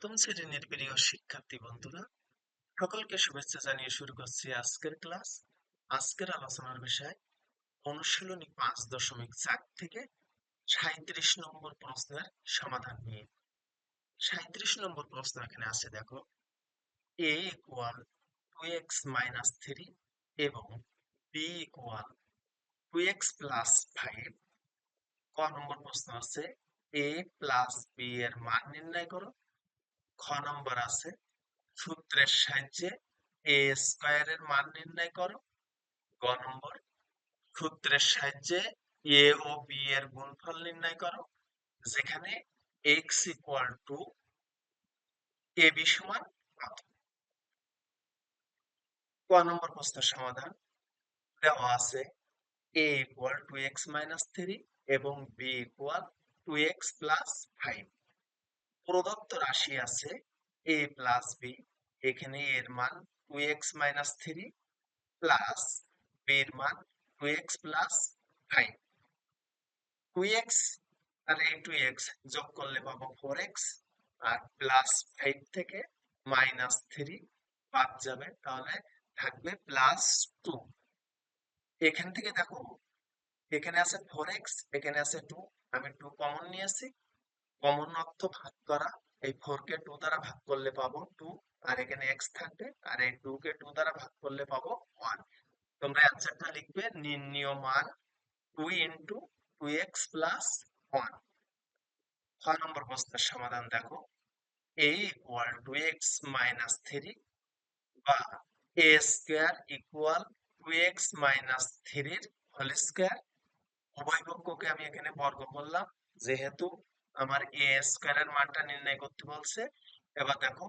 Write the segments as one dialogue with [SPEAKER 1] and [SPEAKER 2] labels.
[SPEAKER 1] সপ্তম শ্রেণির প্রিয় শিক্ষার্থী বন্ধুরা, সকলকে শুভেচ্ছা জানিয়ে শুরু করছি আজকের ক্লাস। আজকের আলোচনার বিষয়, অনুশীলনী পাঁচ দশমিক চার থেকে সাঁত্রিশ নম্বর প্রশ্নের সমাধান নিয়ে। সাঁত্রিশ নম্বর প্রশ্ন এখানে আছে, দেখো। A equal to X minus three এবং B equal to X plus five ক নম্বর প্রশ্ন আছে এ প্লাস বি এর মান নির্ণয় করো। খ নম্বর আছে। সূত্রের সাহায্যে এ স্কয়ারের মান নির্ণয় করো। গ নম্বর, সূত্রের সাহায্যে এ ও বি এর গুণফল নির্ণয় করো। যেখানে X equal to A B সমান ক নম্বর প্রশ্নের সমাধান দেওয়া আছে। A equal to X minus three এবং B equal to X plus five প্রদত্ত রাশি আছে এ প্লাস বি এখানে এর মান two X minus three plus এর মান two X plus five two X আর এই টু এক্স যোগ করলে পাবো ফোর এক্স আর প্লাস ফাইভ থেকে মাইনাস থ্রি বাদ যাবে, তাহলে থাকবে প্লাস টু এখান থেকে দেখো, এখানে আছে ফোর এক্স এখানে আছে টু আমি টু কমন নিয়েছি। কমন অর্থ ভাগ করা, এই ফোর কে টু দ্বারা ভাগ করলে পাবো টু আর এখানে এক্স থাকবে, আর এই টু কে টু দ্বারা ভাগ করলে পাবো ওয়ান তোমরা অ্যান্সারটা লিখবে, নির্ণীয় মান two into two X plus one ছয় নম্বর প্রশ্নের সমাধান দেখো। A equal to X minus three বা A square equal to X minus থ্রির হোল স্কোয়ার উভয় পক্ষকে আমি এখানে বর্গ করলাম, যেহেতু আমার এ স্কোয়ারের মানটা নির্ণয় করতে বলছে। এবার দেখো,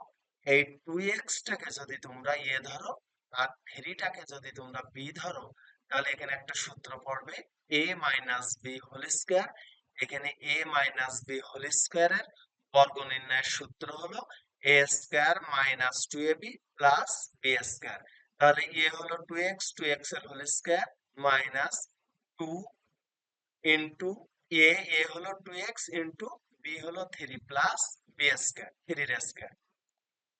[SPEAKER 1] এই টু এক্সটাকে যদি তোমরা এ ধরো, আর থ্রিটাকে যদি তোমরা বি ধরো, তাহলে এখানে একটা সূত্র পড়বে A minus B whole square এখানে এ মাইনাস বি হোল স্কোয়ারের বর্গ নির্ণয়ের সূত্র হলো A square minus two A B plus B square তাহলে এ হলো টু এক্স টু এক্সের whole square minus two into A A হলো টু এক্স ইন্টু বি হলো থ্রি প্লাস বি স্কোয়ার থ্রির স্কোয়ার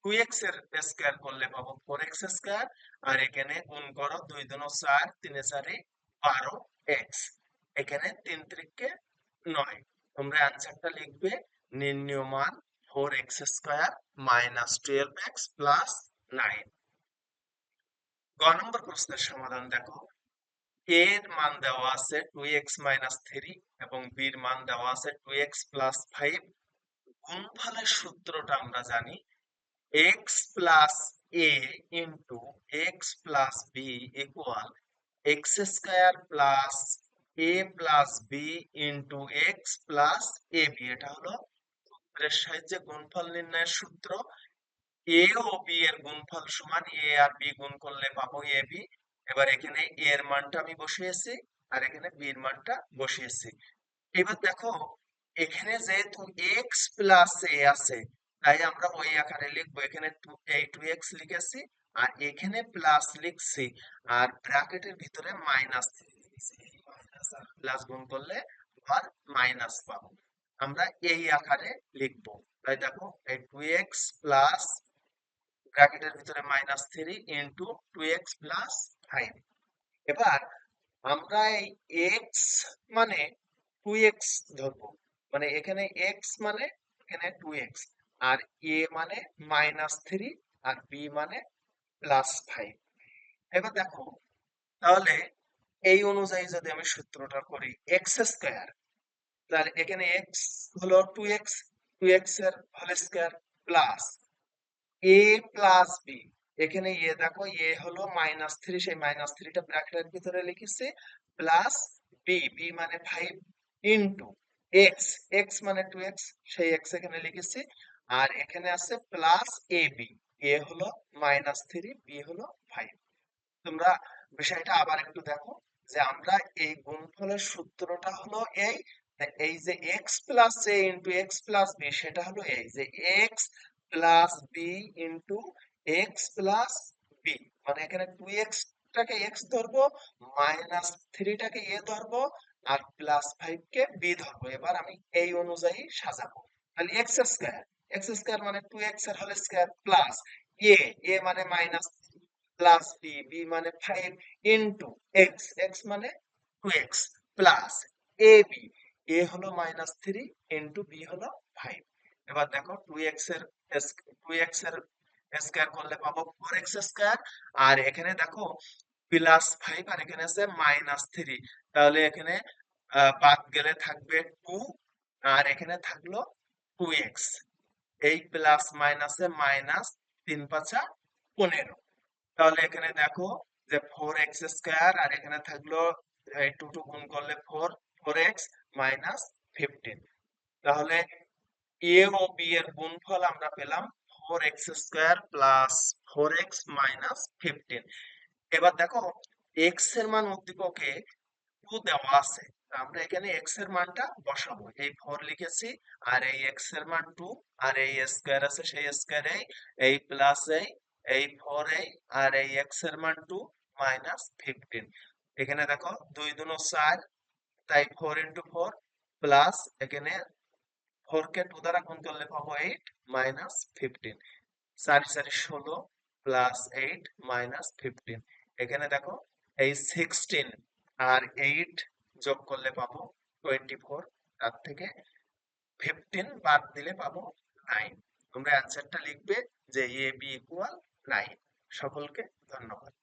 [SPEAKER 1] টু এক্সের স্কোয়ার করলে পাবো four X square আর এখানে গুণ করো দুই দুনো চার, তিনে চারে বারো এক্স এখানে তিন ত্রিককে নয়। তোমরা অ্যান্সারটা লিখবে, নির্ণীয় মান four X square minus twelve X plus nine গ নম্বর প্রশ্নের সমাধান দেখো। এর মান দেওয়া আছে টু এক্স মাইনাস থ্রি এবং বির মান দেওয়া আছে টু এক্স প্লাস ফাইভ গুণফলের সূত্রটা আমরা জানি X plus A into X plus B X square plus A plus B into X plus A এটা হলো সূত্রের সাহায্যে গুণফল নির্ণয়ের সূত্র। এ ও বি এর গুণফল সমান এ আর বি গুণ করলে পাবো এ এবার এখানে এ এর মানটা আমি বসিয়েছি আর এখানে বি এর মানটা বসিয়েছি। এবার দেখো, এখানে যেহেতু এক্স প্লাস এ আছে, তাই আমরা ওই আকারে লিখব। এখানে এই টু এক্স লিখেছি আর এখানে প্লাস লিখছি আর ব্র্যাকেটের ভিতরে মাইনাস প্লাস গুণ করলে আর মাইনাস পাবো। আমরা এই আকারে লিখব। তাই দেখো, এই টু এক্স প্লাস ব্র্যাকেটের ভিতরে minus three into two X plus five এবার আমরা এই এক্স মানে টু এক্স ধরবো। মানে এখানে এক্স মানে এখানে টু এক্স আর এ মানে মাইনাস থ্রি আর বি মানে প্লাস ফাইভ এবার দেখো, তাহলে এই অনুযায়ী যদি আমি সূত্রটা করি এক্স স্কোয়ার তাহলে এখানে এক্স হলো টু এক্স টু এক্সের whole square plus A plus B এখানে এ দেখো এ হলো মাইনাস থ্রি সেই মাইনাস থ্রিটা ব্র্যাকেটের ভিতরে লিখেছে প্লাস বি বি মানে ফাইভ ইন্টু এক্স এক্স মানে টু এক্স সেই এক্স এখানে লিখেছি, আর এখানে আছে প্লাস এ বি এ হলো মাইনাস থ্রি বি হলো ফাইভ তোমরা বিষয়টা আবার একটু দেখো, যে আমরা এই গুণফলের সূত্রটা হলো এই এই যে X plus A into X plus B সেটা হলো এই যে X plus B into X plus B মানে এখানে টু এক্স টাকে এক্স ধরবো মাইনাস থ্রিটাকে এ ধরবো, আর প্লাস ফাইভ কে বি ধরবো। এবার আমি এই অনুযায়ী সাজাবো। তাহলে এক্স স্কোয়ার এক্স স্কোয়ার মানে টু এক্সের whole square plus A A মানে মাইনাস প্লাস বি বি মানে ফাইভ ইন্টু এক্স এক্স মানে two X plus A B A হলো মাইনাস থ্রি ইন্টু বি হলো ফাইভ এবার দেখো টু এক্সের টু এক্সের স্কোয়ার করলে পাবো ফোর এক্স স্কোয়ার আর এখানে দেখো প্লাস ফাইভ আর এখানে আছে মাইনাস থ্রি তাহলে এখানে বাদ গেলে থাকবে টু আর এখানে থাকল টু এক্স এই প্লাস মাইনাসে মাইনাস তিন পাঁচা পনেরো, তাহলে এখানে দেখো যে ফোর এক্স স্কোয়ার আর এখানে থাকল টু টু গুণ করলে four four X minus fifteen তাহলে এ ও বি এর গুণফল আমরা পেলাম four X plus four minus fifteen এবার দেখো এক্সের মান উদ্দীপকে টু দেওয়া আছে। আমরা এখানে এক্সের মানটা বসাবো। এই ফোর লিখেছি, আর এই এক্সের মান টু আর এই স্কোয়ার আছে সেই স্কোয়ার এই এই প্লাস এই এই ফোর এই, আর এই এক্সের মান টু মাইনাস ফিফটিন এখানে দেখো, দুই দুনো চার, তাই ফোর ইন্টু ফোর প্লাস এখানে ফোর কে টু দ্বারা গুণ করলে পাবো এইট মাইনাস ফিফটিন চারি চারি, ষোলো প্লাস এইট মাইনাস ফিফটিন এখানে দেখো, এই সিক্সটিন আর এইট যোগ করলে পাবো টোয়েন্টি ফোর তার থেকে ফিফটিন বাদ দিলে পাবো নাইন তোমরা অ্যান্সারটা লিখবে যে এ বি ইকুয়াল নাইন সকলকে ধন্যবাদ।